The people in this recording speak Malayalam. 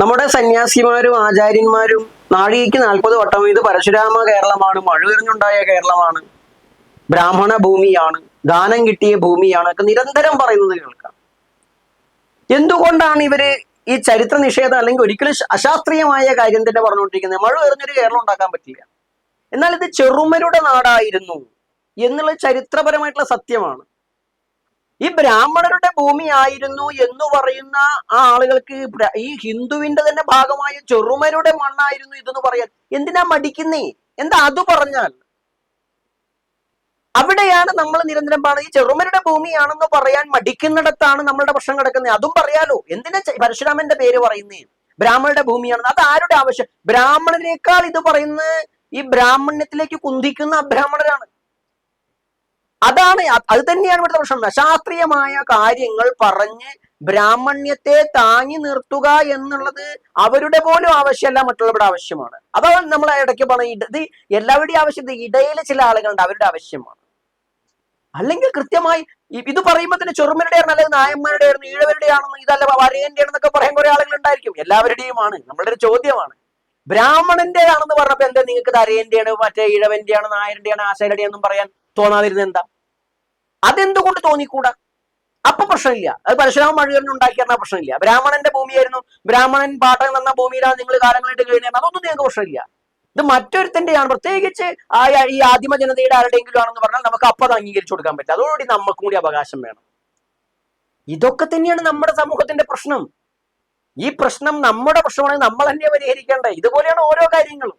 നമ്മുടെ സന്യാസിമാരും ആചാര്യന്മാരും നാഴികയ്ക്ക് നാൽപ്പത് വട്ടം ഇത് പരശുരാമ കേരളമാണ് മഴയറിഞ്ഞുണ്ടായ കേരളമാണ് ബ്രാഹ്മണ ഭൂമിയാണ് ദാനം കിട്ടിയ ഭൂമിയാണ് ഒക്കെ നിരന്തരം പറയുന്നത് കേൾക്കാം. എന്തുകൊണ്ടാണ് ഇവർ ഈ ചരിത്ര നിഷേധം അല്ലെങ്കിൽ ഒരിക്കലും അശാസ്ത്രീയമായ കാര്യം തന്നെ പറഞ്ഞുകൊണ്ടിരിക്കുന്നത്? മഴ എറിഞ്ഞൊരു കേരളം ഉണ്ടാക്കാൻ പറ്റില്ല. എന്നാൽ ഇത് ചെറുമരുടെ നാടായിരുന്നു എന്നുള്ള ചരിത്രപരമായിട്ടുള്ള സത്യമാണ്. ഈ ബ്രാഹ്മണരുടെ ഭൂമിയായിരുന്നു എന്ന് പറയുന്ന ആ ആളുകൾക്ക് ഈ ഹിന്ദുവിന്റെ തന്നെ ഭാഗമായ ചെറുമരുടെ മണ്ണായിരുന്നു ഇതെന്ന് പറയാൻ. എന്തിനാ മടിക്കുന്നേ? എന്താ അത് പറഞ്ഞാൽ? അവിടെയാണ് നമ്മൾ നിരന്തരം പറയുന്നത് ഈ ചെറുമരുടെ ഭൂമിയാണെന്ന് പറയാൻ മടിക്കുന്നിടത്താണ് നമ്മളുടെ പ്രശ്നം കിടക്കുന്നത്. അതും പറയാലോ. എന്തിനാ പരശുരാമന്റെ പേര് പറയുന്നേ? ബ്രാഹ്മണരുടെ ഭൂമിയാണെന്ന്. അത് ആരുടെ ആവശ്യം? ബ്രാഹ്മണനേക്കാൾ ഇത് പറയുന്നത് ഈ ബ്രാഹ്മണ്യത്തിലേക്ക് കുന്തിക്കുന്ന അബ്രാഹ്മണരാണ് അതാണ് അത് തന്നെയാണ് ഇവിടുത്തെ പ്രശ്നം. ശാസ്ത്രീയമായ കാര്യങ്ങൾ പറഞ്ഞ് ബ്രാഹ്മണ്യത്തെ താങ്ങി നിർത്തുക എന്നുള്ളത് അവരുടെ പോലും ആവശ്യമല്ല മറ്റുള്ളവരുടെ ആവശ്യമാണ്. അതാണ് നമ്മൾ ഇടയ്ക്ക് പറഞ്ഞ ഇത് എല്ലാവരുടെയും ആവശ്യം ഇടയിലെ ചില ആളുകളുണ്ട് അവരുടെ ആവശ്യമാണ്. അല്ലെങ്കിൽ കൃത്യമായി ഇത് പറയുമ്പോൾ തന്നെ ചെറുമരുടെ ആണ് അല്ലെങ്കിൽ നായന്മാരുടെ ആയിരുന്നു ഈഴവരുടെ ആണെന്ന് ഇതല്ല വരേണ്ടിയാണെന്നൊക്കെ പറയാൻ കുറെ ആളുകൾ ഉണ്ടായിരിക്കും. എല്ലാവരുടെയുമാണ്. നമ്മളുടെ ഒരു ചോദ്യമാണ്. ബ്രാഹ്മണന്റെ ആണെന്ന് പറഞ്ഞപ്പോ എന്താ നിങ്ങൾക്ക് ഇത് അരയന്റെയാണ് മറ്റേ ഇഴവന്റെയാണ് നായരുടെയാണ് ആശാരുടെ എന്നും പറയാൻ തോന്നാതിരുന്നത് എന്താ? അതെന്തുകൊണ്ട് തോന്നിക്കൂടാ? അപ്പൊ പ്രശ്നമില്ല. അത് പരശുരാമ മഴുകറിന് ഉണ്ടാക്കിയിരുന്ന പ്രശ്നമില്ല. ബ്രാഹ്മണന്റെ ഭൂമിയായിരുന്നു. ബ്രാഹ്മണൻ പാട്ടം തന്ന ഭൂമിയിലാണ് നിങ്ങൾ കാലങ്ങളായിട്ട് കഴിഞ്ഞത് അതൊന്നും നിങ്ങൾക്ക് പ്രശ്നമില്ല. ഇത് മറ്റൊരുത്തന്റെയാണ്. പ്രത്യേകിച്ച് ആ ഈ ആദിമ ജനതയുടെ ആരുടെയെങ്കിലും ആണെന്ന് പറഞ്ഞാൽ നമുക്ക് അപ്പം അത് അംഗീകരിച്ചു കൊടുക്കാൻ പറ്റില്ല. അതോടുകൂടി നമുക്കും കൂടി അവകാശം വേണം. ഇതൊക്കെ തന്നെയാണ് നമ്മുടെ സമൂഹത്തിന്റെ പ്രശ്നം. ഈ പ്രശ്നം നമ്മുടെ പ്രശ്നമാണെങ്കിൽ നമ്മൾ തന്നെ പരിഹരിക്കേണ്ടത് ഇതുപോലെയാണ് ഓരോ കാര്യങ്ങളും.